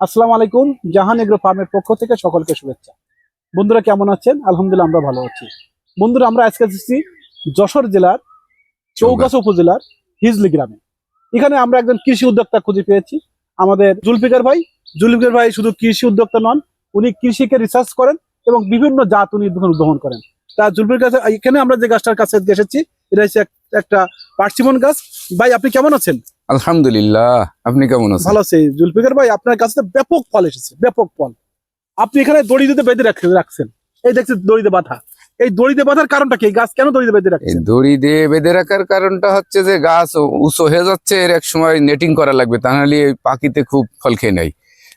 আসসালামু আলাইকুম জাহান এগ্রো ফার্মের পক্ষ থেকে সকলকে শুভেচ্ছা। বন্ধুরা কেমন আছেন? আলহামদুলিল্লাহ আমরা ভালো আছি। বন্ধুরা আমরা আজকে এসেছি যশোর জেলার চৌগাছা উপজেলার হিজলি গ্রামে। এখানে আমরা একজন কৃষি উদ্যোক্তা খুঁজে পেয়েছি। আমাদের জুলফিকার ভাই। জুলফিকার ভাই শুধু কৃষি উদ্যোক্তা নন উনি কৃষিকে রিসার্চ করেন এবং বিভিন্ন জাত উনি উদ্ভাবন করেন। তা জুলফির কাছে এখানে আমরা যে গাছটার কাছে এসেছি এটা হচ্ছে একটা পার্সিমন গাছ। ভাই আপনি কেমন আছেন? আলহামদুলিল্লাহ আপনি কেমন আছেন? ভালো আছে। জুলফিকার ভাই আপনার কাছে ব্যাপক ফল এসেছে ব্যাপক ফল। আপনি এখানে দড়ি দিতে বেঁধে রাখ- রাখছেন। এই দেখছেন দড়িতে বাঁধা। এই দড়িতে বাঁধার কারণটা কি? গাছ কেন দড়িতে বেঁধে এই রাখছেন দড়ি দিয়ে বেঁধে রাখার কারণটা হচ্ছে যে গাছ উঁচু হয়ে যাচ্ছে এর এক সময় নেটিং করা লাগবে তাহলে এই পাখিতে খুব ফল খেয়ে নেয়।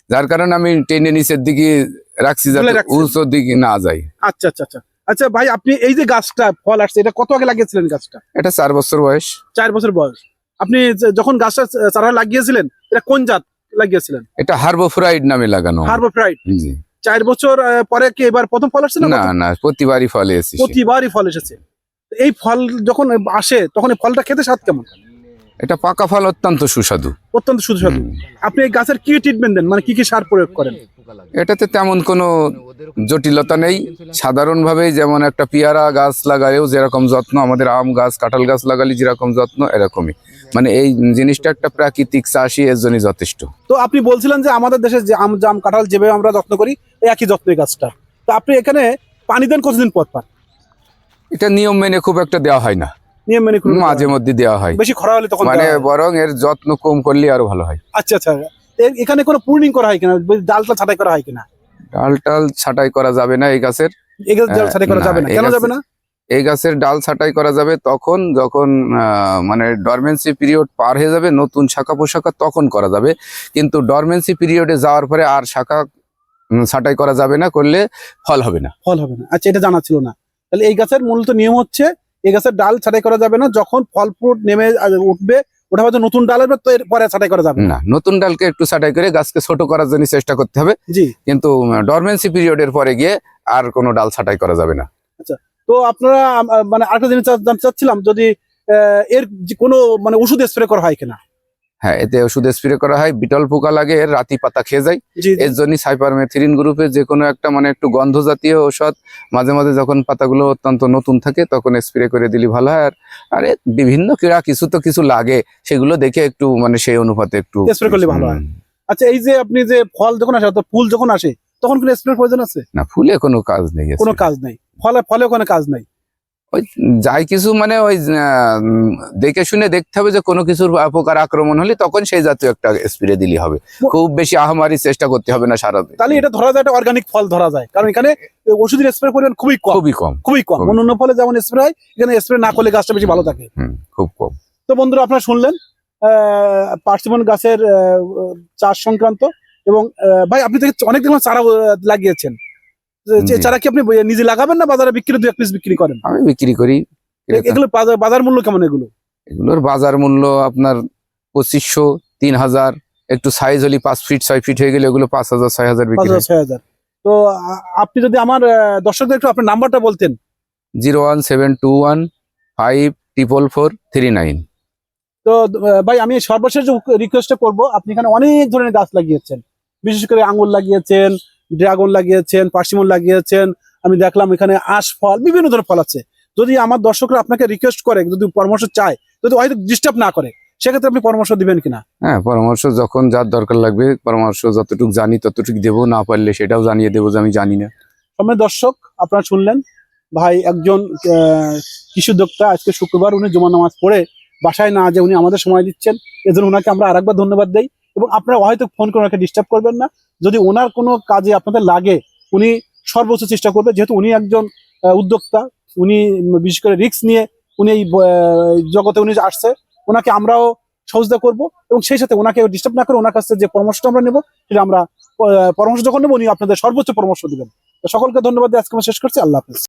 যার কারণে আমি টেনে নিচের দিকে রাখছি যাতে উঁচুর দিকে না যায়। আচ্ছা আচ্ছা আচ্ছা। আচ্ছা ভাই আপনি এই যে গাছটা ফল আসছে এটা কত আগে লাগিয়েছিলেন গাছটা? এটা চার বছর বয়স। চার বছর বয়স। আপনি যখন গাছটা চারা লাগিয়েছিলেন এটা কোন জাত লাগিয়েছিলেন? এটা হার্বোফ্রাইড নামে লাগানো হার্বোফ্রাইড। জি। চার বছর পরে কি এবার প্রথম ফল আসছে না না না প্রতিবারই ফল এসেছে। প্রতিবারই ফল এসেছে। এই ফল যখন আসে তখন এই ফলটা খেতে স্বাদ কেমন? এটা পাকা ফল অত্যন্ত সুস্বাদু। অত্যন্ত সুস্বাদু। আপনি এই গাছের কি ট্রিটমেন্ট দেন? মানে কি কি সার প্রয়োগ করেন? এটাতে তেমন কোনো জটিলতা নেই। সাধারণভাবে যেমন একটা পেয়ারা গাছ লাগালেও যেরকম যত্ন আমাদের আম গাছ কাঁঠাল গাছ লাগালে যেরকম যত্ন এরকমই। মানে এই জিনিসটা একটা প্রাকৃতিক চাষি এর জন্য যথেষ্ট। তো আপনি বলছিলেন যে আমাদের দেশে যে আম জাম কাঁঠাল যেভাবে আমরা যত্ন করি একই যত্ন এই গাছটা। তো আপনি এখানে পানি দেন কতদিন পর পর এটা নিয়ম মেনে খুব একটা দেওয়া হয় না। নিয়ম মেনে মাঝে মধ্যে দেওয়া হয়। বেশি খরা হলে তখন মানে বরং এর যত্ন কম করলে আরও ভালো হয়। আচ্ছা আচ্ছা। এখানে কোনো পূর্ণিং করা হয় কিনা? ডালটা ছাটাই করা হয় কিনা? ডাল টাল ছাটাই করা যাবে না এই গাছের। এই গাছ ডাল ছাটাই করা যাবে না। কেন যাবে না? এই গাছের ডাল ছাটাই করা যাবে তখন যখন মানে ডরমেন্সি পিরিয়ড পার হয়ে যাবে নতুন শাখা পোশাখা তখন করা যাবে। কিন্তু ডরমেন্সি পিরিয়ডে যাওয়ার পরে আর শাখা ছাটাই করা যাবে না করলে ফল হবে না। ফল হবে না। আচ্ছা এটা জানা ছিল না। তাহলে এই গাছের মূলত নিয়ম হচ্ছে এই গাছের ডাল ছাটাই করা যাবে না যখন ফল ফ্রুট নেমে উঠবে ওটা হয়তো নতুন ডাল আসবে তো এর পরে ছাটাই করা যাবে। না নতুন ডালকে একটু ছাটাই করে গাছকে ছোট করার জন্য চেষ্টা করতে হবে। জি। কিন্তু ডরমেন্সি পিরিয়ডের পরে গিয়ে আর কোনো ডাল ছাটাই করা যাবে না। আচ্ছা তো আপনারা মানে আরেকটা জিনিস জানতে চাচ্ছিলাম যদি আহ, এর কোনো মানে ওষুধ স্প্রে করা হয় কিনা? হ্যাঁ এতে ওষুধ স্প্রে করা হয় বিটল পোকা লাগে এর রাতি পাতা খেয়ে যায়। এর জন্য সাইপারমেথিরিন গ্রুপের যে কোনো একটা মানে একটু গন্ধ জাতীয় ঔষধ মাঝে মাঝে যখন পাতাগুলো অত্যন্ত নতুন থাকে তখন স্প্রে করে দিলে ভালো হয়। আর আরে বিভিন্ন ক্রীড়া কিছু তো কিছু লাগে সেগুলো দেখে একটু মানে সেই অনুপাতে একটু স্প্রে করলে ভালো হয়। আচ্ছা এই যে আপনি যে ফল যখন আসে অর্থাৎ ফুল যখন আসে তখন কোনো স্প্রে প্রয়োজন আছে? না ফুলে কোনো কাজ নেই কোনো কাজ নেই। ফলে ফলে কোনো কাজ নাই। ওই যাই কিছু মানে ওই দেখে শুনে দেখতে হবে যে কোনো কিছুর পোকার আক্রমণ হলে তখন সেই জাতীয় একটা স্প্রে দিলে হবে। খুব বেশি আহামারি চেষ্টা করতে হবে না সারা তাহলে এটা ধরা যায় একটা অর্গানিক ফল ধরা যায়। কারণ এখানে ওষুধের স্প্রে পরিমাণ খুবই কম। খুবই কম। খুবই কম। অন্য ফলে যেমন স্প্রে হয় এখানে স্প্রে না করলে গাছটা বেশি ভালো থাকে। খুব কম। তো বন্ধুরা আপনারা শুনলেন পার্সিমন গাছের চাষ সংক্রান্ত এবং ভাই আপনি অনেক দেখলাম চারা লাগিয়েছেন। চারা কি আপনি নিজে লাগাবেন না বাজারে বিক্রি দু এক পিস বিক্রি করেন? আমি বিক্রি করি। এগুলো বাজার- মূল্য কেমন এগুলো? এগুলোর বাজার মূল্য আপনার পঁচিশশো তিন হাজার একটু সাইজ হলে পাঁচ ফিট ছয় ফিট হয়ে গেলে ওগুলো পাঁচ হাজার ছয় হাজার বিক্রি ছয় হাজার। তো আপনি যদি আমার দর্শকদের একটু আপনার নাম্বারটা বলতেন। Zero one seven two one five triple four three nine. তো ভাই আমি সর্বশেষ যে রিকোয়েস্টটা করব আপনি এখানে অনেক ধরনের গাছ লাগিয়েছেন। বিশেষ করে আঙুল লাগিয়েছেন ড্রাগন লাগিয়েছেন পার্সিমন লাগিয়েছেন আমি দেখলাম এখানে আশ ফল বিভিন্ন ধরনের ফল আছে। যদি আমার দর্শকরা আপনাকে রিকোয়েস্ট করে যদি পরামর্শ চায় যদি হয়তো ডিস্টার্ব না করে সেক্ষেত্রে আপনি পরামর্শ দিবেন কিনা? হ্যাঁ পরামর্শ যখন যার দরকার লাগবে পরামর্শ যতটুকু জানি ততটুকু দেবো না পারলে সেটাও জানিয়ে দেবো যে আমি জানি না। সময় দর্শক আপনারা শুনলেন ভাই একজন কৃষি উদ্যোক্তা আজকে শুক্রবার উনি জমা নামাজ পড়ে বাসায় না যে উনি আমাদের সময় দিচ্ছেন। এজন্য ওনাকে আমরা আরেকবার ধন্যবাদ দেই। এবং আপনারা হয়তো ফোন করে ওনাকে ডিস্টার্ব করবেন না। যদি ওনার কোনো কাজে আপনাদের লাগে, উনি সর্বোচ্চ চেষ্টা করবে। যেহেতু উনি একজন উদ্যোক্তা, উনি বিশেষ করে রিস্ক নিয়ে উনি এই জগতে উনি আসছে, ওনাকে আমরাও সহযোগিতা করব এবং সেই সাথে ওনাকে ডিস্টার্ব না করে ওনার কাছে যে পরামর্শটা আমরা নেব, সেটা আমরা পরামর্শ যখন নেব, উনি আপনাদের সর্বোচ্চ পরামর্শ দিবেন। সকলকে ধন্যবাদ দিয়ে আজকে আমরা শেষ করছি। আল্লাহ হাফিজ।